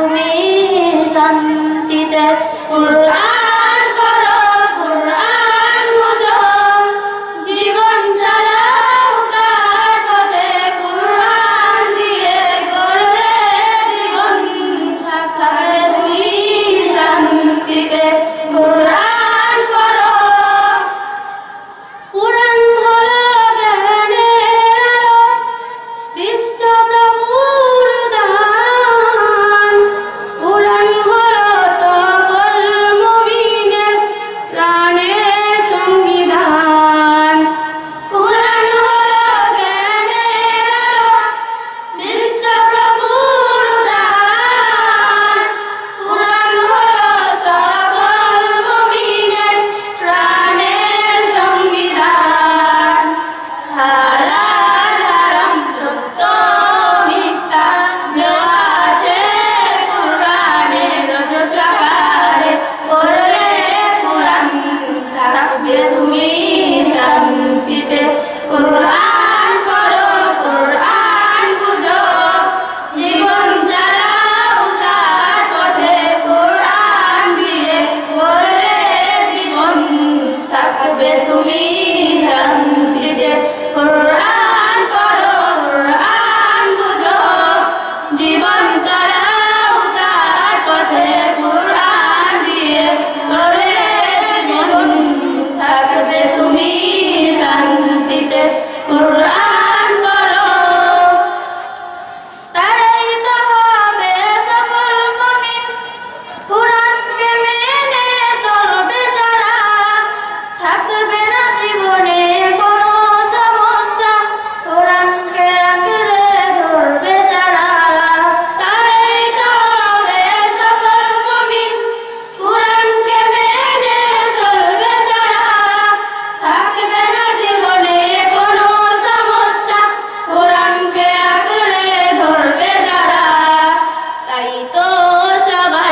তুমি শান্তিতে তুমি শান্তিতে saber